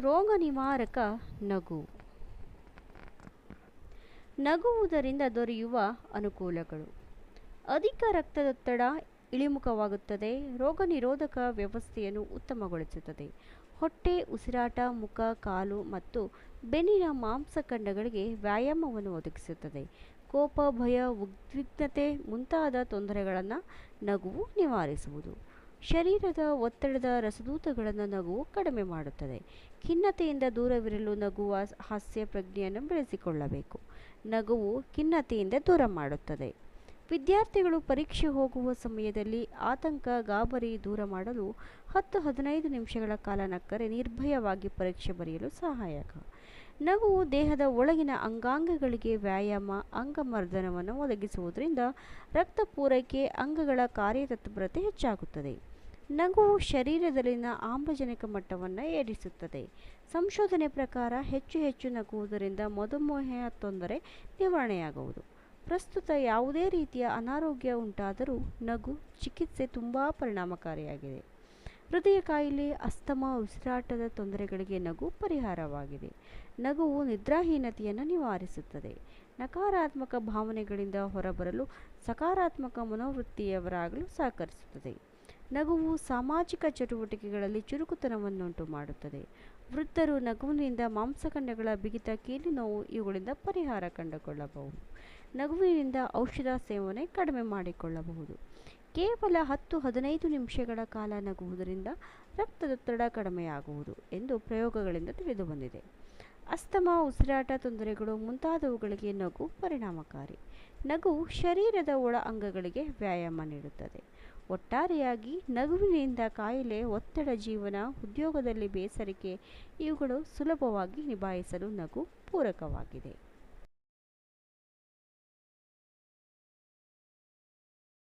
ರೋಗ ನಿವಾರಕ ನಗು. ನಗುವುದರಿಂದ ದೊರೆಯುವ ಅನುಕೂಲಗಳು. ಅಧಿಕ ರಕ್ತದೊತ್ತಡ ಇಳಿಮುಖವಾಗುತ್ತದೆ. ರೋಗ ನಿರೋಧಕ ವ್ಯವಸ್ಥೆಯನ್ನು ಉತ್ತಮಗೊಳಿಸುತ್ತದೆ. ಹೊಟ್ಟೆ, ಉಸಿರಾಟ, ಮುಖ, ಕಾಲು ಮತ್ತು ಬೆನ್ನಿನ ಮಾಂಸಖಂಡಗಳಿಗೆ ವ್ಯಾಯಾಮವನ್ನು ಒದಗಿಸುತ್ತದೆ. ಕೋಪ, ಭಯ, ಉದ್ವಿಗ್ನತೆ ಮುಂತಾದ ತೊಂದರೆಗಳನ್ನು ನಗುವು ನಿವಾರಿಸುವುದು. ಶರೀರದ ಒತ್ತಡದ ರಸದೂತಗಳನ್ನು ನಗುವು ಕಡಿಮೆ ಮಾಡುತ್ತದೆ. ಖಿನ್ನತೆಯಿಂದ ದೂರವಿರಲು ನಗುವ ಹಾಸ್ಯ ಪ್ರಜ್ಞೆಯನ್ನು ಬೆಳೆಸಿಕೊಳ್ಳಬೇಕು. ನಗುವು ಖಿನ್ನತೆಯಿಂದ ದೂರ ಮಾಡುತ್ತದೆ. ವಿದ್ಯಾರ್ಥಿಗಳು ಪರೀಕ್ಷೆ ಹೋಗುವ ಸಮಯದಲ್ಲಿ ಆತಂಕ, ಗಾಬರಿ ದೂರ ಮಾಡಲು ಹತ್ತು ಹದಿನೈದು ನಿಮಿಷಗಳ ಕಾಲ ನಕ್ಕರೆ ನಿರ್ಭಯವಾಗಿ ಪರೀಕ್ಷೆ ಬರೆಯಲು ಸಹಾಯಕ. ನಗುವು ದೇಹದ ಒಳಗಿನ ಅಂಗಾಂಗಗಳಿಗೆ ವ್ಯಾಯಾಮ, ಅಂಗಮರ್ದನವನ್ನು ಒದಗಿಸುವುದರಿಂದ ರಕ್ತ ಪೂರೈಕೆ, ಅಂಗಗಳ ಕಾರ್ಯತತ್ಪರತೆ ಹೆಚ್ಚಾಗುತ್ತದೆ. ನಗುವು ಶರೀರದಲ್ಲಿನ ಆಮ್ಲಜನಕ ಮಟ್ಟವನ್ನು ಏರಿಸುತ್ತದೆ. ಸಂಶೋಧನೆ ಪ್ರಕಾರ ಹೆಚ್ಚು ಹೆಚ್ಚು ನಗುವುದರಿಂದ ಮಧುಮೇಹ ತೊಂದರೆ ನಿವಾರಣೆಯಾಗುವುದು. ಪ್ರಸ್ತುತ ಯಾವುದೇ ರೀತಿಯ ಅನಾರೋಗ್ಯ ಉಂಟಾದರೂ ನಗು ಚಿಕಿತ್ಸೆ ತುಂಬ ಪರಿಣಾಮಕಾರಿಯಾಗಿದೆ. ಹೃದಯ ಕಾಯಿಲೆ, ಅಸ್ತಮ, ಉಸಿರಾಟದ ತೊಂದರೆಗಳಿಗೆ ನಗು ಪರಿಹಾರವಾಗಿದೆ. ನಗುವು ನಿದ್ರಾಹೀನತೆಯನ್ನು ನಿವಾರಿಸುತ್ತದೆ. ನಕಾರಾತ್ಮಕ ಭಾವನೆಗಳಿಂದ ಹೊರಬರಲು ಸಕಾರಾತ್ಮಕ ಮನೋವೃತ್ತಿಯವರಾಗಲು ಸಹಕರಿಸುತ್ತದೆ. ನಗುವು ಸಾಮಾಜಿಕ ಚಟುವಟಿಕೆಗಳಲ್ಲಿ ಚುರುಕುತನವನ್ನುಂಟು ಮಾಡುತ್ತದೆ. ವೃದ್ಧರು ನಗುವಿನಿಂದ ಮಾಂಸಖಂಡಗಳ ಬಿಗಿತ, ಕೀಲು ನೋವು ಇವುಗಳಿಂದ ಪರಿಹಾರ ಕಂಡುಕೊಳ್ಳಬಹುದು. ನಗುವಿನಿಂದ ಔಷಧ ಸೇವನೆ ಕಡಿಮೆ ಮಾಡಿಕೊಳ್ಳಬಹುದು. ಕೇವಲ ಹತ್ತು ಹದಿನೈದು ನಿಮಿಷಗಳ ಕಾಲ ನಗುವುದರಿಂದ ರಕ್ತದೊತ್ತಡ ಕಡಿಮೆಯಾಗುವುದು ಎಂದು ಪ್ರಯೋಗಗಳಿಂದ ತಿಳಿದುಬಂದಿದೆ. ಅಸ್ತಮ, ಉಸಿರಾಟ ತೊಂದರೆಗಳು ಮುಂತಾದವುಗಳಿಗೆ ನಗು ಪರಿಣಾಮಕಾರಿ. ನಗು ಶರೀರದ ಒಳ ಅಂಗಗಳಿಗೆ ವ್ಯಾಯಾಮ ನೀಡುತ್ತದೆ. ಒಟ್ಟಾರೆಯಾಗಿ ನಗುವಿನಿಂದ ಕಾಯಿಲೆ ಒತ್ತಡ ಜೀವನ ಉದ್ಯೋಗದಲ್ಲಿ ಬೇಸರಿಕೆ ಇವುಗಳು ಸುಲಭವಾಗಿ ನಿಭಾಯಿಸಲು ನಗು ಪೂರಕವಾಗಿದೆ.